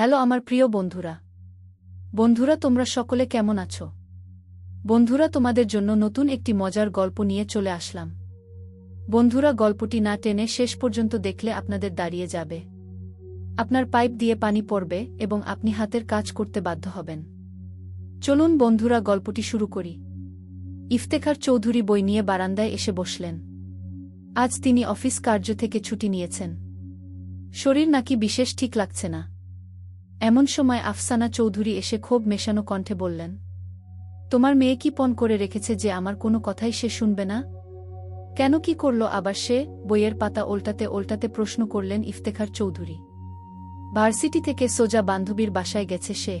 Hello আমার প্রিয় বন্ধুরা। বন্ধুরা, তোমরা সকলে কেমন আছো? বন্ধুরা, তোমাদের জন্য নতুন একটি মজার গল্প নিয়ে চলে আসলাম। বন্ধুরা, গল্পটি না টেনে শেষ পর্যন্ত দেখলে আপনাদের দাঁড়িয়ে যাবে। আপনার পাইপ দিয়ে পানি পড়বে এবং আপনি হাতের কাজ করতে বাধ্য হবেন। চলুন বন্ধুরা, গল্পটি শুরু করি। ইফতেখার চৌধুরী বই নিয়ে বারান্দায় এসে বসলেন। আজ তিনি অফিস কার্য থেকে ছুটি নিয়েছেন। শরীর নাকি বিশেষ ঠিক লাগছে না। এমন সময় আফসানা চৌধুরী এসে ক্ষোভ মেশানো কণ্ঠে বললেন, তোমার মেয়ে কি পণ করে রেখেছে যে আমার কোনো কথাই সে শুনবে না? কেন কি করল আবার সে? বইয়ের পাতা ওল্টাতে ওল্টাতে প্রশ্ন করলেন ইফতেখার চৌধুরী। ভার্সিটি থেকে সোজা বান্ধবীর বাসায় গেছে সে।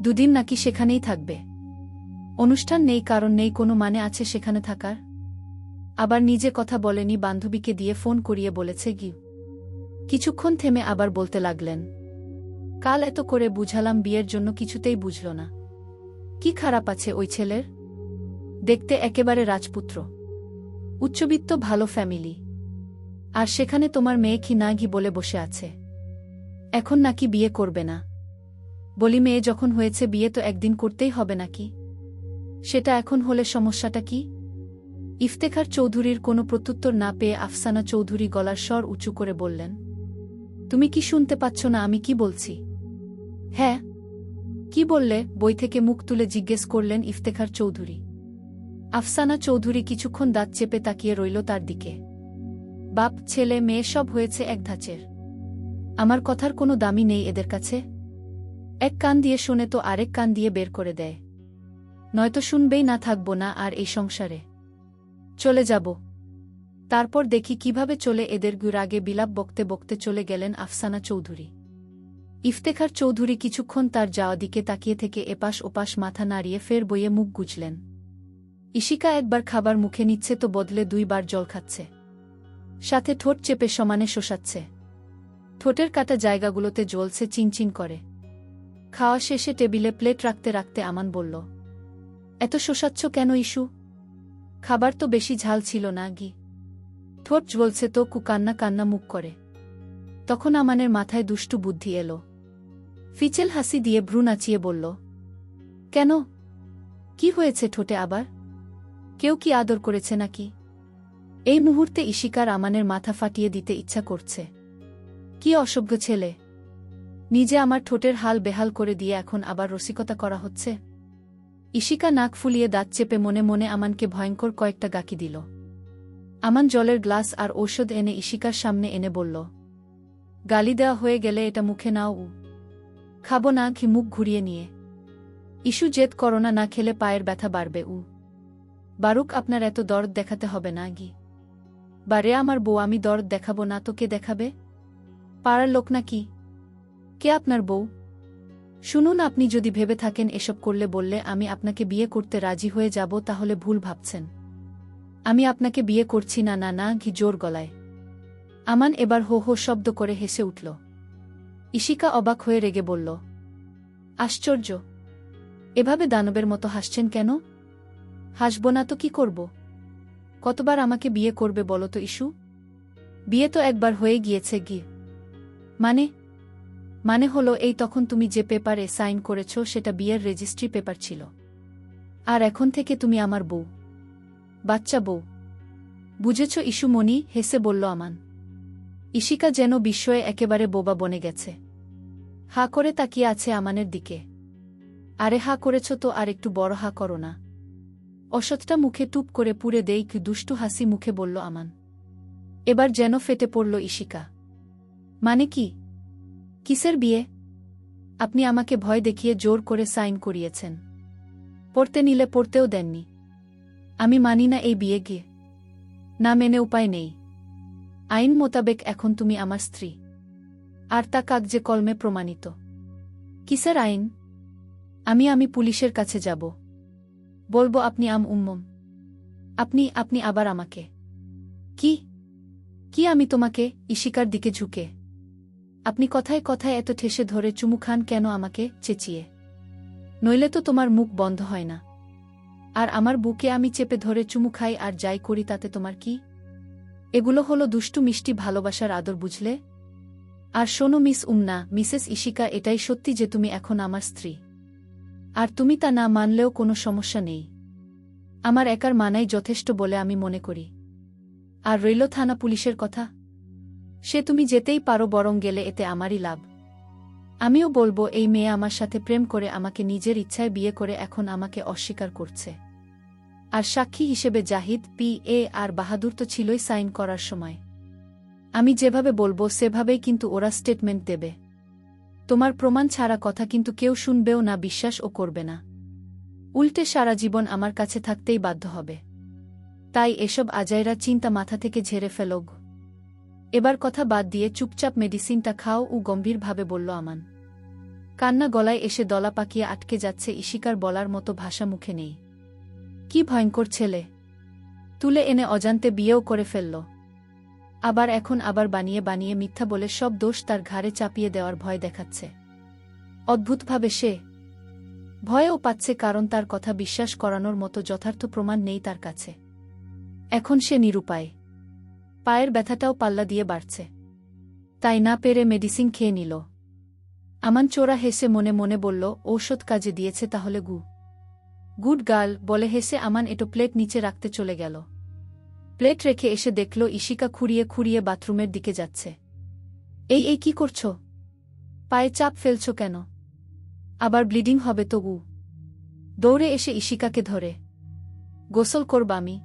দুদিন নাকি সেখানেই থাকবে। অনুষ্ঠান নেই, কারণ নেই, কোনো মানে আছে সেখানে থাকার? আবার নিজে কথা বলেনি, বান্ধবীকে দিয়ে ফোন করিয়ে বলেছে গি কিছুক্ষণ থেমে আবার বলতে লাগলেন কাল এত করে বুঝালাম বিয়ের জন্য কিছুতেই বুঝল না। কি খারাপ আছে ওই ছেলের? দেখতে একেবারে রাজপুত্র। উচ্চবিত্ত, ভালো ফ্যামিলি। আর সেখানে তোমার মেয়ে কি না ঘি বলে বসে আছে। এখন নাকি বিয়ে করবে না। বলি মেয়ে যখন হয়েছে বিয়ে তো একদিন করতেই হবে নাকি? সেটা এখন হলে সমস্যাটা কি? ইফতেখার চৌধুরীর কোনো প্রত্যুত্তর না পেয়ে আফসানা চৌধুরী গলার স্বর উঁচু করে বললেন, তুমি কি শুনতে পাচ্ছ না আমি কি বলছি? হ্যাঁ। কি বললে? বই থেকে মুখ তুলে জিজ্ঞেস করলেন ইফতেখার চৌধুরী। আফসানা চৌধুরী কিছুক্ষণ দাঁত চেপে তাকিয়ে রইল তার দিকে। বাপ, ছেলে, মেয়ে সব হয়েছে এক ধাঁচের। আমার কথার কোনো দামি নেই এদের কাছে। এক কান দিয়ে শুনে তো আরেক কান দিয়ে বের করে দেয়। নয়তো শুনবেই না থাকব না আর এই সংসারে। চলে যাব। তারপর দেখি কীভাবে চলে এদের গুরাগে বিলাপ বকতে বকতে চলে গেলেন আফসানা চৌধুরী। ইফতেখার চৌধুরী কিছুক্ষণ তার যাওয়া দিকে তাকিয়ে থেকে এপাশ ওপাশ মাথা নাড়িয়ে ফের বইয়ে মুখ গুজলেন। ইশিকা একবার খাবার মুখে নিচ্ছে তো বদলে দুইবার জল খাচ্ছে। সাথে ঠোঁট চেপে সমানে শোষাচ্ছে। ঠোঁটের কাটা জায়গাগুলোতে জ্বলছে চিনচিন করে। খাওয়া শেষে টেবিলে প্লেট রাখতে রাখতে আমান বলল, এত শোষাচ্ছ কেন ইস্যু খাবার তো বেশি ঝাল ছিল না গি ঠোঁট জ্বলছে তো কু কান্না কান্না মুখ করে। তখন আমানের মাথায় দুষ্টু বুদ্ধি এলো। ফিচেল হাসি দিয়ে ভ্রু নাচিয়ে বলল, কেন? কি হয়েছে ঠোঁটে আবার? কেউ কি আদর করেছে নাকি? এই মুহূর্তে ইশিকার আমানের মাথা ফাটিয়ে দিতে ইচ্ছা করছে। কি অসভ্য ছেলে। নিজে আমার ঠোঁটের হাল বেহাল করে দিয়ে এখন আবার রসিকতা করা হচ্ছে? ইশিকা নাক ফুলিয়ে দাঁত চেপে মনে মনে আমানকে ভয়ঙ্কর কয়েকটা গাকি দিল। আমান জলের গ্লাস আর ঔষধ এনে ইশিকার সামনে এনে বলল, গালি দেওয়া হয়ে গেলে এটা মুখে নাও খাব না, ঘি মুখ ঘুরিয়ে নিয়ে। ইস্যু জেদ করোনা না খেলে পায়ের ব্যথা বাড়বে, উ। বারুক, আপনার এত দরদ দেখাতে হবে না গি বারে, আমার বউ, আমি দরদ দেখাবো না, তো কে দেখাবে? পাড়ার লোক না কি? কে আপনার বউ? শুনুন, আপনি যদি ভেবে থাকেন এসব করলে বললে, আমি আপনাকে বিয়ে করতে রাজি হয়ে যাব, তাহলে ভুল ভাবছেন। আমি আপনাকে বিয়ে করছি, না না না, ঘি জোর গলায়। আমান এবার হো হো শব্দ করে হেসে উঠল। ইশিকা অবাক হয়ে রেগে বলল, আশ্চর্য! এভাবে দানবের মতো হাসছেন কেন? হাসব না তো কি করব? কতবার আমাকে বিয়ে করবে বলো তো ইস্যু বিয়ে তো একবার হয়ে গিয়েছে গিয়ে মানে? মানে হলো এই তখন তুমি যে পেপারে সাইন করেছ সেটা বিয়ের রেজিস্ট্রি পেপার ছিল। আর এখন থেকে তুমি আমার বউ। বাচ্চা বউ। বুঝেছ ইস্যু মনি হেসে বলল আমান ইশিকা যেন বিস্ময়ে একেবারে বোবা বনে গেছে। হা করে তাকিয়ে আছে আমানের দিকে। আরে হা করেছ তো আর একটু বড় হা করো না। অসৎটা মুখে টুপ করে পুড়ে দেই কি দুষ্টু হাসি মুখে বলল আমান। এবার যেন ফেটে পড়ল ইশিকা মানে কি? কিসের বিয়ে? আপনি আমাকে ভয় দেখিয়ে জোর করে সাইন করিয়েছেন। পড়তে নিলে পড়তেও দেননি। আমি মানি না এই বিয়ে গিয়ে না মেনে উপায় নেই। আইন মোতাবেক এখন তুমি আমার স্ত্রী। আর তা কাগজে কলমে প্রমাণিত। কিসের আইন? আমি আমি পুলিশের কাছে যাব। বলব, আপনি আম উম্মম। আপনি আপনি আবার আমাকে। কি? কি আমি তোমাকে ইশিকার দিকে ঝুঁকে? আপনি কথায় কথায় এত ঠেসে ধরে চুমু খান কেন আমাকে চেঁচিয়ে? নইলে তো তোমার মুখ বন্ধ হয় না। আর আমার বুকে আমি চেপে ধরে চুমু খাই আর যাই করি তাতে তোমার কি এগুলো হলো দুষ্টু মিষ্টি ভালোবাসার আদর বুঝলে? আর শোনো মিস উমনা, মিসেস ইশিকা, এটাই সত্যি যে তুমি এখন আমার স্ত্রী। আর তুমি তা না মানলেও কোনো সমস্যা নেই। আমার একার মানাই যথেষ্ট বলে আমি মনে করি। আর রইল থানা পুলিশের কথা? সে তুমি যেতেই পারো বরং গেলে এতে আমারই লাভ। আমিও বলব, এই মেয়ে আমার সাথে প্রেম করে আমাকে নিজের ইচ্ছায় বিয়ে করে এখন আমাকে অস্বীকার করছে। আর সাক্ষী হিসেবে জাহিদ, পি, এ, আর বাহাদুর তো ছিলই সাইন করার সময়। আমি যেভাবে বলব, সেভাবেই কিন্তু ওরা স্টেটমেন্ট দেবে। তোমার প্রমাণ ছাড়া কথা কিন্তু কেউ শুনবেও না, বিশ্বাস ও করবে না। উল্টে সারা জীবন আমার কাছে থাকতেই বাধ্য হবে। তাই এসব আজাইরা চিন্তা মাথা থেকে ঝেড়ে ফেলগ এবার কথা বাদ দিয়ে চুপচাপ মেডিসিনটা খাও, ও গম্ভীরভাবে বলল আমান। কান্না গলায় এসে দলা পাকিয়ে আটকে যাচ্ছে, ইশিকার বলার মতো ভাষা মুখে নেই। কি ভয়ঙ্কর ছেলে। তুলে এনে অজান্তে বিয়েও করে ফেলল। আবার এখন আবার বানিয়ে বানিয়ে মিথ্যা বলে সব দোষ তার ঘাড়ে চাপিয়ে দেওয়ার ভয় দেখাচ্ছে। অদ্ভুতভাবে সে। ভয়ও পাচ্ছে কারণ তার কথা বিশ্বাস করানোর মতো যথার্থ প্রমাণ নেই তার কাছে। এখন সে নিরুপায়। পায়ের ব্যথাটাও পাল্লা দিয়ে বাড়ছে। তাই না পেরে মেডিসিন খেয়ে নিল। আমান চোরা হেসে মনে মনে বলল, ঔষধ কাজে দিয়েছে তাহলে গু। গুড গার্ল, বলে হেসে আমান এটো প্লেট নিচে রাখতে চলে গেল। প্লেট রেখে এসে দেখল ইশিকা খুঁড়িয়ে খুঁড়িয়ে বাথরুমের দিকে যাচ্ছে। এই এই কি করছ? পায়ে চাপ ফেলছ কেন? আবার ব্লিডিং হবে তো গু দৌড়ে এসে ইশিকাকে ধরে। গোসল করব আমি।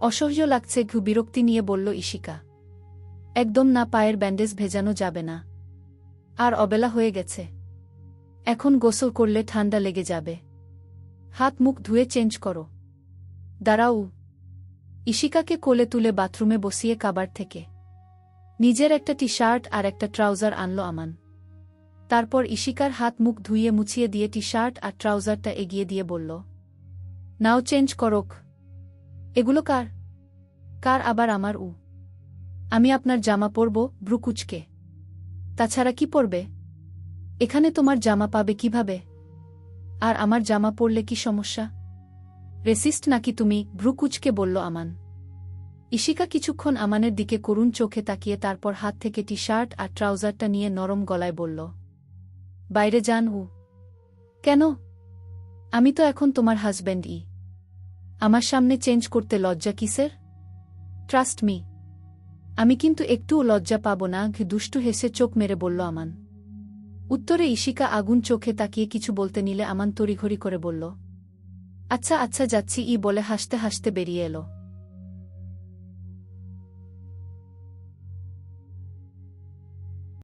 অসহ্য লাগছে ঘু বিরক্তি নিয়ে বলল ইশিকা একদম না পায়ের ব্যান্ডেজ ভেজানো যাবে না। আর অবেলা হয়ে গেছে। এখন গোসল করলে ঠান্ডা লেগে যাবে। হাত মুখ ধুয়ে চেঞ্জ করো। দাঁড়াও। ইশিকাকে কোলে তুলে বাথরুমে বসিয়ে কাবার থেকে। নিজের একটা টি শার্ট আর একটা ট্রাউজার আনলো আমান। তারপর ইশিকার হাত মুখ ধুইয়ে মুছিয়ে দিয়ে টি শার্ট আর ট্রাউজারটা এগিয়ে দিয়ে বলল, নাও চেঞ্জ করক এগুলো কার? কার আবার আমার উ? আমি আপনার জামা পরব ব্রুকুচকে। তাছাড়া কি পরবে? এখানে তোমার জামা পাবে কীভাবে? আর আমার জামা পরলে কি সমস্যা? রেসিস্ট নাকি তুমি? ভ্রুকুচকে বলল আমান। ইশিকা কিছুক্ষণ আমানের দিকে করুণ চোখে তাকিয়ে তারপর হাত থেকে টি শার্ট আর ট্রাউজারটা নিয়ে নরম গলায় বলল, বাইরে যান উ। কেন? আমি তো এখন তোমার হাজব্যান্ড ই। আমার সামনে চেঞ্জ করতে লজ্জা কিসের? ট্রাস্ট মি আমি কিন্তু একটুও লজ্জা পাব না। দুষ্টু হেসে চোখ মেরে বলল আমান উত্তরে ঈশিকা আগুন চোখে তাকিয়ে কিছু বলতে নিলে আমান তড়িঘড়ি করে বলল আচ্ছা আচ্ছা যাচ্ছি, ই বলে হাসতে হাসতে বেরিয়ে এলো।